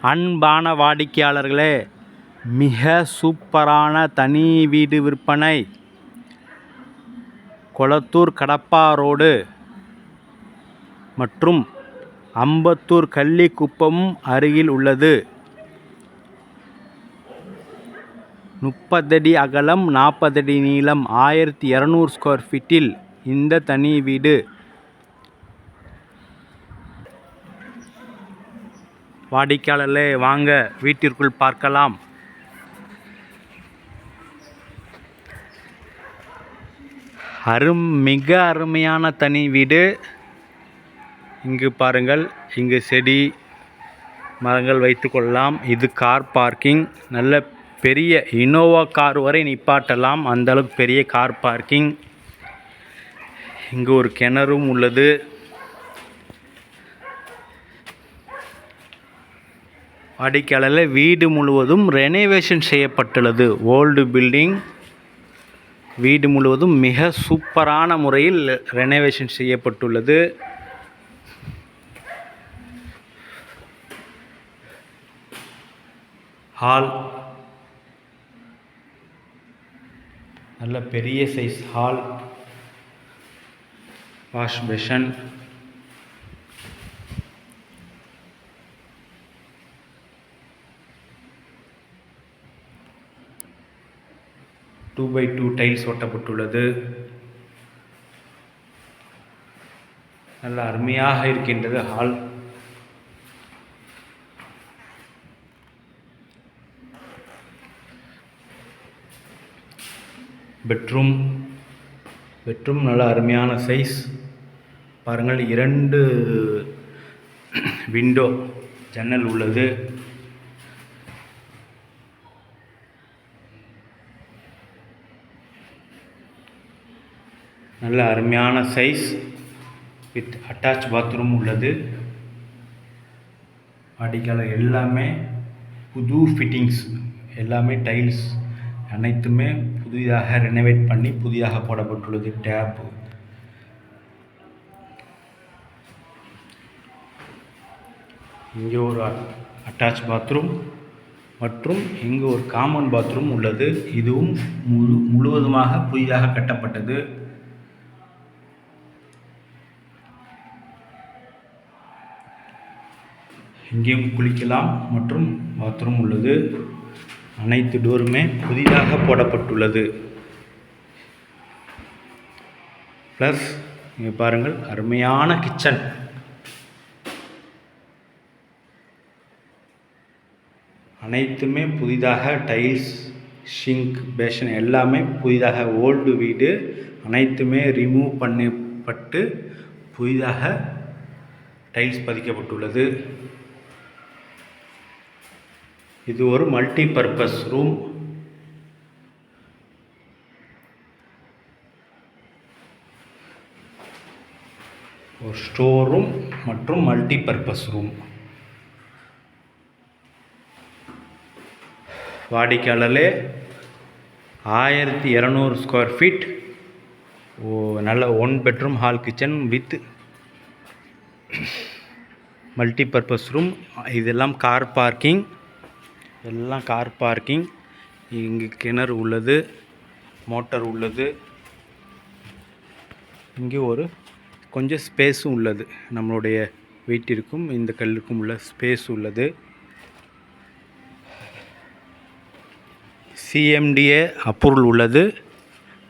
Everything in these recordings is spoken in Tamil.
அன்பான வாடிக்கையாளர்களே மிக சூப்பரான தனி வீடு விற்பனை. கொளத்தூர் கடப்பா ரோடு மற்றும் அம்பத்தூர் கள்ளிக்குப்பம் அருகில் உள்ளது. முப்பதடி அகலம் நாற்பதடி நீளம் ஆயிரத்தி இரநூறு ஸ்கொயர் ஃபீட்டில் இந்த தனி வீடு. வாடிக்கையாளர்களே வாங்க வீட்டிற்குள் பார்க்கலாம். அரும் மிக அருமையான தனி வீடு. இங்கு பாருங்கள் இங்கு செடி மரங்கள் வைத்து கொள்ளலாம். இது கார் பார்க்கிங். நல்ல பெரிய இனோவா கார் வரை நிப்பாட்டலாம். அந்த அளவுக்கு பெரிய கார் பார்க்கிங். இங்கு ஒரு கிணறும் உள்ளது. வாடிக்கையாளரில் வீடு முழுவதும் ரெனோவேஷன் செய்யப்பட்டுள்ளது. ஓல்டு பில்டிங் வீடு முழுவதும் மிக சூப்பரான முறையில் ரெனோவேஷன் செய்யப்பட்டுள்ளது. ஹால் நல்ல பெரிய size hall wash basin two by two tiles ஒட்டப்பட்டுள்ளது. நல்ல அருமையாக இருக்கின்றது ஹால் பெட்ரூம் பெட்ரூம் நல்ல அருமையான சைஸ் பாருங்கள் இரண்டு விண்டோ ஜன்னல் உள்ளது. நல்ல அருமையான சைஸ் வித் அட்டாச் பாத்ரூம் உள்ளது. வாடிக்கையாளர் எல்லாமே புது ஃபிட்டிங்ஸ் எல்லாமே டைல்ஸ் அனைத்துமே புதிதாக ரெனோவேட் பண்ணி புதிதாக போடப்பட்டுள்ளது டேப்பு இங்கே ஒரு அட்டாச் பாத்ரூம் மற்றும் இங்கு ஒரு காமன் பாத்ரூம் உள்ளது. இதுவும் முழு முழுவதுமாக புதிதாக கட்டப்பட்டது. இங்கேயும் குளிக்கலாம் மற்றும் பாத்ரூம் உள்ளது. அனைத்து டோருமே புதிதாக போடப்பட்டுள்ளது. ப்ளஸ் இங்கே பாருங்கள் அருமையான கிச்சன் அனைத்துமே புதிதாக டைல்ஸ் ஷிங்க் பேஷன் எல்லாமே புதிதாக ஓல்டு வீடு. அனைத்துமே ரிமூவ் பண்ணப்பட்டு புதிதாக டைல்ஸ் பதிக்கப்பட்டுள்ளது. இது ஒரு மல்டி பர்பஸ் ரூம் ஒரு ஸ்டோர் ரூம் மற்றும் மல்டி பர்பஸ் ரூம் வாடிக்கையாளர்களே ஆயிரத்தி இரநூறு ஸ்கொயர் ஃபீட் ஓ நல்ல one bedroom hall kitchen with multi purpose room இதெல்லாம் கார் பார்க்கிங் எல்லாம் கார் பார்க்கிங். இங்கு கிணறு உள்ளது மோட்டார் உள்ளது. இங்கே ஒரு கொஞ்சம் ஸ்பேஸும் உள்ளது. நம்மளுடைய வீட்டிற்கும் இந்த கல்லுக்கும் உள்ள ஸ்பேஸ் உள்ளது. சிஎம்டிஏ அப்ரூவல் உள்ளது.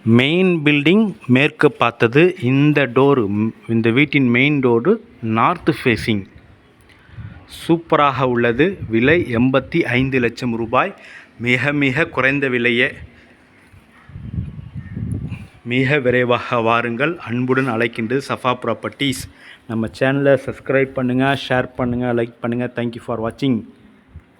மெயின் பில்டிங் மேற்கு பார்த்தது. இந்த டோரு இந்த வீட்டின் மெயின் டோரு நார்த் ஃபேஸிங் சூப்பராக உள்ளது. விலை எண்பத்தி ஐந்து லட்சம் ரூபாய். மிக மிக குறைந்த விலையே. மிக விரைவாக வாருங்கள். அன்புடன் அழைக்கின்றது சஃபா ப்ராப்பர்ட்டிஸ். நம்ம சேனலை சப்ஸ்கிரைப் பண்ணுங்கள் ஷேர் பண்ணுங்கள் லைக் பண்ணுங்கள் தேங்க்யூ ஃபார் வாட்சிங்